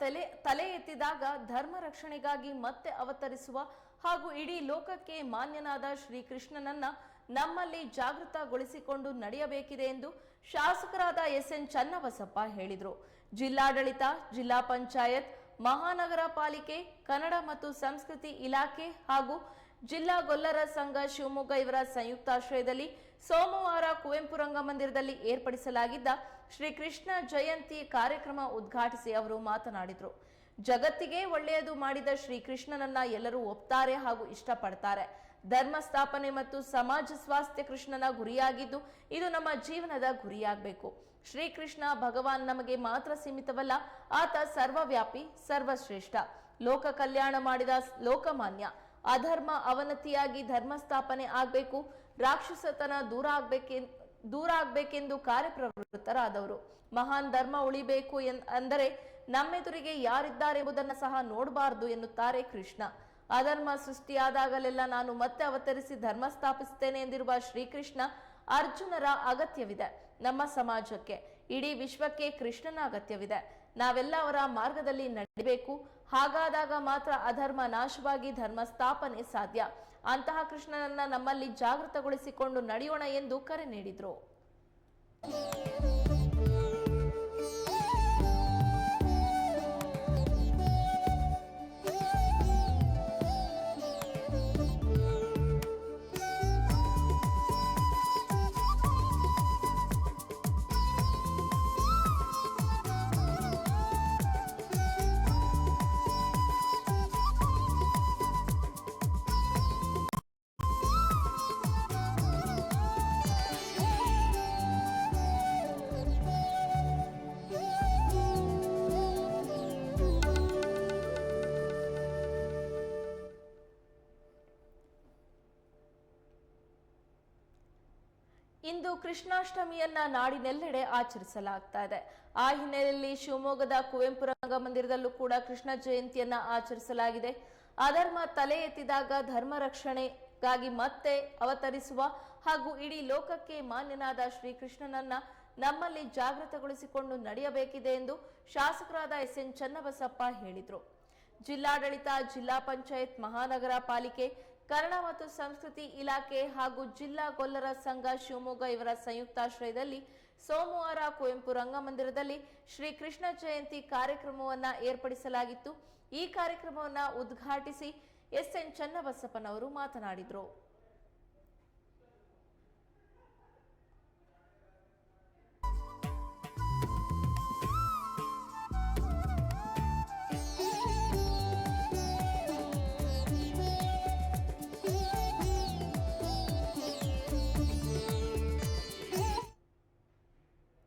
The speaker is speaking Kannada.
ತಲೆ ತಲೆ ಎತ್ತಿದಾಗ ಧರ್ಮ ರಕ್ಷಣೆಗಾಗಿ ಮತ್ತೆ ಅವತರಿಸುವ ಹಾಗೂ ಇಡೀ ಲೋಕಕ್ಕೆ ಮಾನ್ಯನಾದ ಶ್ರೀಕೃಷ್ಣನನ್ನ ನಮ್ಮಲ್ಲಿ ಜಾಗೃತಗೊಳಿಸಿಕೊಂಡು ನಡೆಯಬೇಕಿದೆ ಎಂದು ಶಾಸಕರಾದ ಎಸ್ ಎನ್ ಚನ್ನಬಸಪ್ಪ ಹೇಳಿದರು. ಜಿಲ್ಲಾಡಳಿತ, ಜಿಲ್ಲಾ ಪಂಚಾಯತ್, ಮಹಾನಗರ ಪಾಲಿಕೆ, ಕನ್ನಡ ಮತ್ತು ಸಂಸ್ಕೃತಿ ಇಲಾಖೆ ಹಾಗೂ ಜಿಲ್ಲಾ ಗೊಲ್ಲರ ಸಂಘ ಶಿವಮೊಗ್ಗ ಇವರ ಸಂಯುಕ್ತಾಶ್ರಯದಲ್ಲಿ ಸೋಮವಾರ ಕುವೆಂಪು ರಂಗಮಂದಿರದಲ್ಲಿ ಏರ್ಪಡಿಸಲಾಗಿದ್ದ ಶ್ರೀ ಕೃಷ್ಣ ಜಯಂತಿ ಕಾರ್ಯಕ್ರಮ ಉದ್ಘಾಟಿಸಿ ಅವರು ಮಾತನಾಡಿದರು. ಜಗತ್ತಿಗೆ ಒಳ್ಳೆಯದು ಮಾಡಿದ ಶ್ರೀಕೃಷ್ಣನನ್ನ ಎಲ್ಲರೂ ಒಪ್ತಾರೆ ಹಾಗೂ ಇಷ್ಟಪಡ್ತಾರೆ. ಧರ್ಮ ಸ್ಥಾಪನೆ ಮತ್ತು ಸಮಾಜ ಸ್ವಾಸ್ಥ್ಯ ಕೃಷ್ಣನ ಗುರಿಯಾಗಿದ್ದು ಇದು ನಮ್ಮ ಜೀವನದ ಗುರಿಯಾಗಬೇಕು. ಶ್ರೀಕೃಷ್ಣ ಭಗವಾನ್ ನಮಗೆ ಮಾತ್ರ ಸೀಮಿತವಲ್ಲ, ಆತ ಸರ್ವವ್ಯಾಪಿ, ಸರ್ವಶ್ರೇಷ್ಠ. ಲೋಕ ಕಲ್ಯಾಣ ಮಾಡಿದ ಲೋಕಮಾನ್ಯ. ಅಧರ್ಮ ಅವನತಿಯಾಗಿ ಧರ್ಮ ಸ್ಥಾಪನೆ ಆಗಬೇಕು, ರಾಕ್ಷಸತನ ದೂರ ಆಗ್ಬೇಕೆ ದೂರ ಆಗ್ಬೇಕೆಂದು ಕಾರ್ಯಪ್ರವೃತ್ತರಾದವರು. ಮಹಾನ್ ಧರ್ಮ ಉಳಿಬೇಕು ಅಂದರೆ ನಮ್ಮೆದುರಿಗೆ ಯಾರಿದ್ದಾರೆಂಬುದನ್ನು ಸಹ ನೋಡಬಾರದು ಎನ್ನುತ್ತಾರೆ ಕೃಷ್ಣ. ಅಧರ್ಮ ಸೃಷ್ಟಿಯಾದಾಗಲೆಲ್ಲ ನಾನು ಮತ್ತೆ ಅವತರಿಸಿ ಧರ್ಮ ಸ್ಥಾಪಿಸುತ್ತೇನೆ ಎಂದಿರುವ ಶ್ರೀಕೃಷ್ಣ ಅರ್ಜುನರ ಅಗತ್ಯವಿದೆ ನಮ್ಮ ಸಮಾಜಕ್ಕೆ. ಇಡೀ ವಿಶ್ವಕ್ಕೆ ಕೃಷ್ಣನ ಅಗತ್ಯವಿದೆ. ನಾವೆಲ್ಲ ಅವರ ಮಾರ್ಗದಲ್ಲಿ ನಡಿಬೇಕು. ಹಾಗಾದಾಗ ಮಾತ್ರ ಅಧರ್ಮ ನಾಶವಾಗಿ ಧರ್ಮ ಸ್ಥಾಪನೆ ಸಾಧ್ಯ. ಅಂತಹ ಕೃಷ್ಣನನ್ನ ನಮ್ಮಲ್ಲಿ ಜಾಗೃತಗೊಳಿಸಿಕೊಂಡು ನಡೆಯೋಣ ಎಂದು ಕರೆ ನೀಡಿದರು. ಇಂದು ಕೃಷ್ಣಾಷ್ಟಮಿಯನ್ನ ನಾಡಿನೆಲ್ಲೆಡೆ ಆಚರಿಸಲಾಗ್ತಾ ಇದೆ ಆ ಹಿನ್ನೆಲೆಯಲ್ಲಿ ಶಿವಮೊಗ್ಗದ ಕುವೆಂಪು ರಂಗಮಂದಿರದಲ್ಲೂ ಕೂಡ ಕೃಷ್ಣ ಜಯಂತಿಯನ್ನ ಆಚರಿಸಲಾಗಿದೆ. ಅಧರ್ಮ ತಲೆ ಎತ್ತಿದಾಗ ಧರ್ಮ ರಕ್ಷಣೆಗಾಗಿ ಮತ್ತೆ ಅವತರಿಸುವ ಹಾಗೂ ಇಡೀ ಲೋಕಕ್ಕೆ ಮಾನ್ಯನಾದ ಶ್ರೀಕೃಷ್ಣನನ್ನ ನಮ್ಮಲ್ಲಿ ಜಾಗೃತಗೊಳಿಸಿಕೊಂಡು ನಡೆಯಬೇಕಿದೆ ಎಂದು ಶಾಸಕರಾದ ಎಸ್ ಎನ್ ಚನ್ನಬಸಪ್ಪ ಹೇಳಿದರು. ಜಿಲ್ಲಾಡಳಿತ, ಜಿಲ್ಲಾ ಪಂಚಾಯತ್, ಮಹಾನಗರ ಪಾಲಿಕೆ ಕನ್ನಡ ಮತ್ತು ಸಂಸ್ಕೃತಿ ಇಲಾಖೆ ಹಾಗೂ ಜಿಲ್ಲಾ ಗೊಲ್ಲರ ಸಂಘ ಶಿವಮೊಗ್ಗ ಇವರ ಸಂಯುಕ್ತಾಶ್ರಯದಲ್ಲಿ ಸೋಮವಾರ ಕುವೆಂಪು ರಂಗಮಂದಿರದಲ್ಲಿ ಶ್ರೀ ಕೃಷ್ಣ ಜಯಂತಿ ಕಾರ್ಯಕ್ರಮವನ್ನ ಏರ್ಪಡಿಸಲಾಗಿತ್ತು. ಈ ಕಾರ್ಯಕ್ರಮವನ್ನ ಉದ್ಘಾಟಿಸಿ ಎಸ್ ಎನ್ ಚನ್ನಬಸಪ್ಪನವರು ಮಾತನಾಡಿದರು.